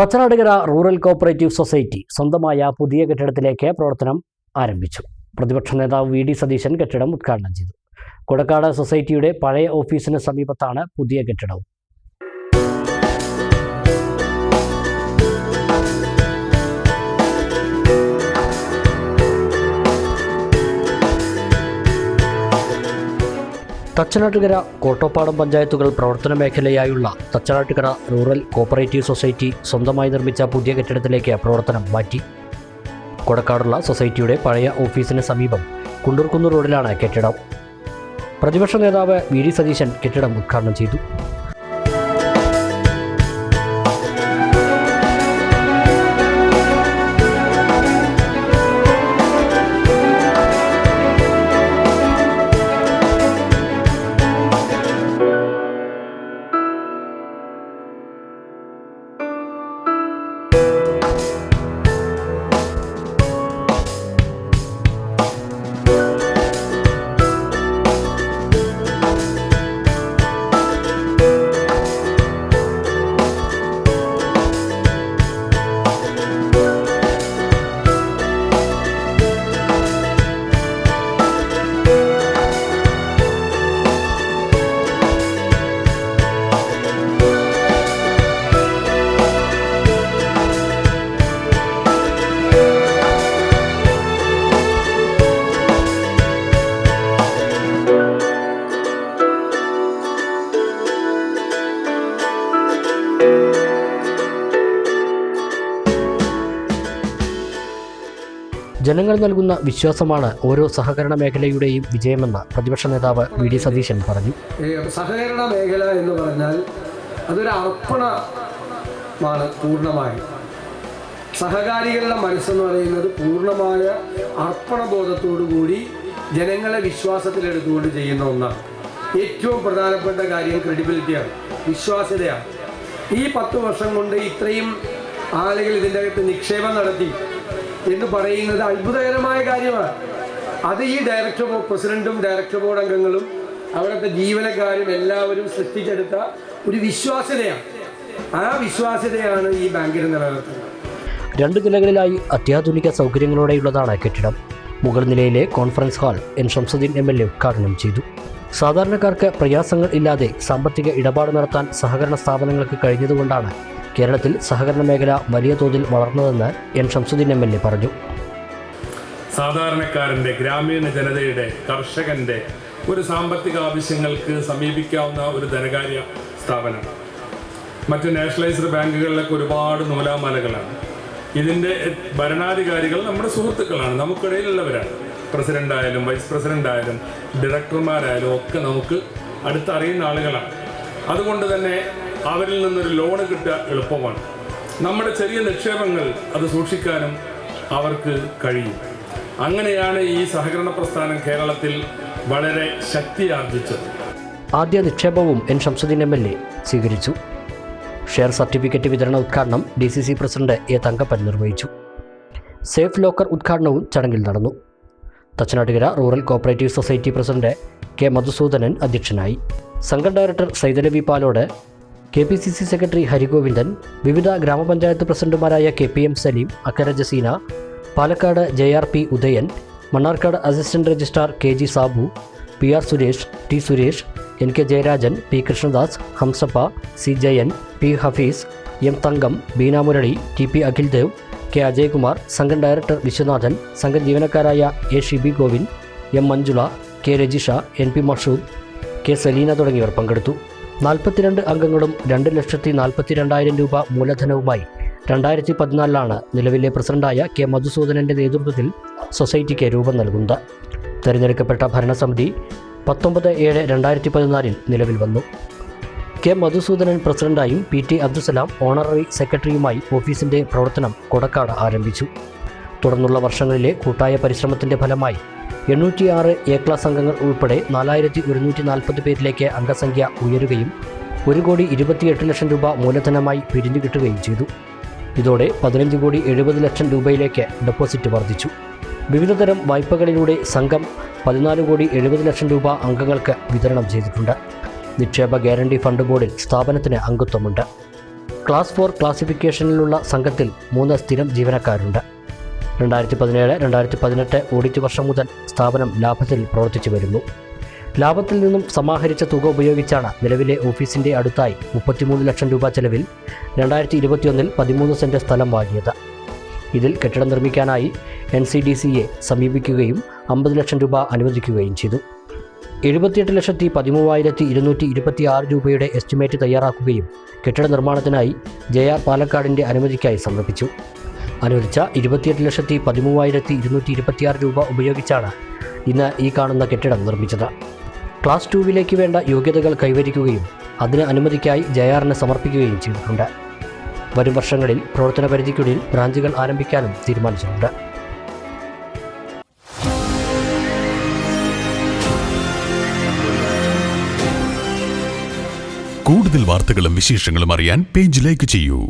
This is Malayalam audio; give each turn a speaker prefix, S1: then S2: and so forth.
S1: തച്ചനാടുകര റൂറൽ കോപ്പറേറ്റീവ് സൊസൈറ്റി സ്വന്തമായ പുതിയ കെട്ടിടത്തിലേക്ക് പ്രവർത്തനം ആരംഭിച്ചു. പ്രതിപക്ഷ നേതാവ് വി ഡി സതീശൻ കെട്ടിടം ഉദ്ഘാടനം ചെയ്തു. കൊടക്കാട് സൊസൈറ്റിയുടെ പഴയ ഓഫീസിന് സമീപത്താണ് പുതിയ കെട്ടിടം തച്ചനാട്ടുകര കോട്ടോപ്പാടം പഞ്ചായത്തുകൾ പ്രവർത്തന മേഖലയായുള്ള തച്ചനാട്ടുകര റൂറൽ കോപ്പറേറ്റീവ് സൊസൈറ്റി സ്വന്തമായി നിർമ്മിച്ച പുതിയ കെട്ടിടത്തിലേക്ക് പ്രവർത്തനം മാറ്റി. കൊടക്കാടുള്ള സൊസൈറ്റിയുടെ പഴയ ഓഫീസിന് സമീപം കുണ്ടൂർക്കുന്ന് റോഡിലാണ് കെട്ടിടം. പ്രതിപക്ഷ നേതാവ് വി ഡി സതീശൻ കെട്ടിടം ഉദ്ഘാടനം ചെയ്തു. ജനങ്ങൾ നൽകുന്ന വിശ്വാസമാണ് ഓരോ സഹകരണ മേഖലയുടെയും വിജയമെന്ന് പ്രതിപക്ഷ നേതാവ് വി ഡി സതീശൻ പറഞ്ഞു.
S2: സഹകരണ മേഖല എന്ന് പറഞ്ഞാൽ അതൊരു അർപ്പണമാണ് പൂർണമായും. സഹകാരികളുടെ മനസ്സെന്ന് പറയുന്നത് പൂർണമായ അർപ്പണബോധത്തോടു കൂടി ജനങ്ങളെ വിശ്വാസത്തിലെടുത്തുകൊണ്ട് ചെയ്യുന്ന ഒന്നാണ്. ഏറ്റവും പ്രധാനപ്പെട്ട കാര്യം ക്രെഡിബിലിറ്റിയാണ് വിശ്വാസ്യതയാണ്. ഈ പത്ത് വർഷം കൊണ്ട് ഇത്രയും ആളുകൾ ഇതിന്റെ അകത്ത് നിക്ഷേപം നടത്തി എന്ന് പറയുന്നത് അത്ഭുതകരമായ കാര്യമാണ്. അത് ഈ ഡയറക്ടർ ബോർഡ് പ്രസിഡന്റും ഡയറക്ടർ ബോർഡ് അംഗങ്ങളും അവിടുത്തെ ജീവനക്കാരും എല്ലാവരും സൃഷ്ടിച്ചെടുത്ത ഒരു വിശ്വാസ്യതയാണ്. ആ വിശ്വാസ്യതയാണ് ഈ ബാങ്കിന് നിലനിർത്തുന്നത്.
S1: രണ്ട് നിലകളിലായി അത്യാധുനിക സൗകര്യങ്ങളോടെയുള്ളതാണ് കെട്ടിടം. മുകൾ നിലയിലെ conference hall N Shamsudheen M L A ഉദ്ഘാടനം ചെയ്തു. സാധാരണക്കാർക്ക് പ്രയാസങ്ങൾ ഇല്ലാതെ സാമ്പത്തിക ഇടപാട് നടത്താൻ സഹകരണ സ്ഥാപനങ്ങൾക്ക് കഴിഞ്ഞതുകൊണ്ടാണ് കേരളത്തിൽ സഹകരണ മേഖല വലിയ തോതിൽ വളർന്നതെന്ന് N Shamsudheen M L A പറഞ്ഞു.
S3: സാധാരണക്കാരന്റെ ഗ്രാമീണ ജനതയുടെ കർഷകന്റെ ഒരു സാമ്പത്തിക ആവശ്യങ്ങൾക്ക് സമീപിക്കാവുന്ന ഒരു ധനകാര്യ സ്ഥാപനമാണ് മറ്റ് നാഷണലൈസ്ഡ് ബാങ്കുകളിലൊക്കെ ഒരുപാട് നൂലാമാലകളാണ്. ഇതിന്റെ ഭരണാധികാരികൾ നമ്മുടെ സുഹൃത്തുക്കളാണ് നമുക്കിടയിലുള്ളവരാണ്. പ്രസിഡന്റ് ആയാലും വൈസ് പ്രസിഡന്റ് ആയാലും ഡയറക്ടർമാരായാലും ഒക്കെ നമുക്ക് അടുത്തറിയുന്ന ആളുകളാണ്. അതുകൊണ്ട് തന്നെ അവരിൽ നിന്നൊരു ലോൺ കിട്ടുക എളുപ്പമാണ്. നമ്മുടെ ചെറിയ നിക്ഷേപങ്ങൾ അത് സൂക്ഷിക്കാനും അവർക്ക് കഴിയും. അങ്ങനെയാണ് ഈ സഹകരണ പ്രസ്ഥാനം കേരളത്തിൽ വളരെ ശക്തിയാർജിച്ചത്
S1: ആദ്യ നിക്ഷേപവും N Shamsudheen M L A സ്വീകരിച്ചു. ഷെയർ സർട്ടിഫിക്കറ്റ് വിതരണ ഉദ്ഘാടനം D C C president A Thankappan നിർവഹിച്ചു. സേഫ് ലോക്കർ ഉദ്ഘാടനവും ചടങ്ങിൽ നടന്നു. Thachanattukara rural cooperative society president K Madhusoodanan അധ്യക്ഷനായി. സംഘം director Saithalavi Palode K P C C secretary Harigovindan വിവിധ ഗ്രാമപഞ്ചായത്ത് പ്രസിഡന്റുമാരായ K P M Saleem Akkara Jaseena Palakkad J R P Udayan Mannarkkad assistant registrar K G Sabu P R Suresh T Suresh N K Jayarajan P Krishnadas Hamsappa C Jayan P Hafeez M Thankam Beena Murali T P Akhildev K Ajaykumar സംഘം ഡയറക്ടർ വിശ്വനാഥൻ സംഘം ജീവനക്കാരായ A Shibi Govind M Manjula K Rajisha N P Mashood K Saleena തുടങ്ങിയവർ പങ്കെടുത്തു. നാൽപ്പത്തിരണ്ട് അംഗങ്ങളും രണ്ട് ലക്ഷത്തി നാൽപ്പത്തി രണ്ടായിരം രൂപ മൂലധനവുമായി രണ്ടായിരത്തി പതിനാലിലാണ് നിലവിലെ പ്രസിഡന്റായ കെ മധുസൂദനന്റെ നേതൃത്വത്തിൽ സൊസൈറ്റിക്ക് രൂപം നൽകുന്നത്. തെരഞ്ഞെടുക്കപ്പെട്ട ഭരണസമിതി പത്തൊമ്പത് ഏഴ് രണ്ടായിരത്തി പതിനാലിൽ നിലവിൽ വന്നു. കെ മധുസൂദനൻ പ്രസിഡന്റായും പി ടി അബ്ദുസലാം ഓണററി സെക്രട്ടറിയുമായി ഓഫീസിന്റെ പ്രവർത്തനം കൊടക്കാട് ആരംഭിച്ചു. തുടർന്നുള്ള വർഷങ്ങളിലെ കൂട്ടായ പരിശ്രമത്തിന്റെ ഫലമായി എണ്ണൂറ്റിയാറ് എ ക്ലാസ് അംഗങ്ങൾ ഉൾപ്പെടെ നാലായിരത്തി ഒരുന്നൂറ്റി നാൽപ്പത് പേരിലേക്ക് അംഗസംഖ്യ ഉയരുകയും ഒരു കോടി ഇരുപത്തിയെട്ട് ലക്ഷം രൂപ മൂലധനമായി പിരിഞ്ഞു കിട്ടുകയും ചെയ്തു. ഇതോടെ പതിനഞ്ച് കോടി എഴുപത് ലക്ഷം രൂപയിലേക്ക് ഡെപ്പോസിറ്റ് വർദ്ധിച്ചു. വിവിധതരം വായ്പകളിലൂടെ സംഘം പതിനാല് കോടി എഴുപത് ലക്ഷം രൂപ അംഗങ്ങൾക്ക് വിതരണം ചെയ്തിട്ടുണ്ട്. നിക്ഷേപ ഗ്യാരണ്ടി ഫണ്ട് ബോർഡിൽ സ്ഥാപനത്തിന് അംഗത്വമുണ്ട്. ക്ലാസ് ഫോർ ക്ലാസിഫിക്കേഷനിലുള്ള സംഘത്തിൽ മൂന്ന് സ്ഥിരം ജീവനക്കാരുണ്ട്. രണ്ടായിരത്തി പതിനേഴ് രണ്ടായിരത്തി പതിനെട്ട് ഓഡിറ്റ് വർഷം മുതൽ സ്ഥാപനം ലാഭത്തിൽ പ്രവർത്തിച്ചു വരുന്നു. ലാഭത്തിൽ നിന്നും സമാഹരിച്ച തുക ഉപയോഗിച്ചാണ് നിലവിലെ ഓഫീസിന്റെ അടുത്തായി മുപ്പത്തിമൂന്ന് ലക്ഷം രൂപ ചെലവിൽ രണ്ടായിരത്തി ഇരുപത്തിയൊന്നിൽ പതിമൂന്ന് സെന്റ് സ്ഥലം വാങ്ങിയത്. ഇതിൽ കെട്ടിടം നിർമ്മിക്കാനായി എൻ സി ഡി സിയെ സമീപിക്കുകയും അമ്പത് ലക്ഷം രൂപ അനുവദിക്കുകയും ചെയ്തു. എഴുപത്തിയെട്ട് ലക്ഷത്തി പതിമൂവായിരത്തി ഇരുന്നൂറ്റി ഇരുപത്തി ആറ് രൂപയുടെ എസ്റ്റിമേറ്റ് തയ്യാറാക്കുകയും കെട്ടിട നിർമ്മാണത്തിനായി ജെ ആർ പാലക്കാടിന്റെ അനുമതിക്കായി സമർപ്പിച്ചു. അനുവദിച്ച ഇരുപത്തിയെട്ട് ലക്ഷത്തി പതിമൂവായിരത്തി ഇരുന്നൂറ്റി ഇരുപത്തിയാറ് രൂപ ഉപയോഗിച്ചാണ് ഇന്ന് ഈ കാണുന്ന കെട്ടിടം നിർമ്മിച്ചത്. ക്ലാസ് ടൂവിലേക്ക് വേണ്ട യോഗ്യതകൾ കൈവരിക്കുകയും അതിന് അനുമതിക്കായി ജെ ആറിന് സമർപ്പിക്കുകയും ചെയ്തിട്ടുണ്ട്. വരും വർഷങ്ങളിൽ പ്രവർത്തന പരിധിക്കുള്ളിൽ ബ്രാഞ്ചുകൾ ആരംഭിക്കാനും തീരുമാനിച്ചിട്ടുണ്ട്.
S4: കൂടുതൽ വാർത്തകളും വിശേഷങ്ങളും അറിയാൻ പേജ് ലൈക്ക് ചെയ്യൂ.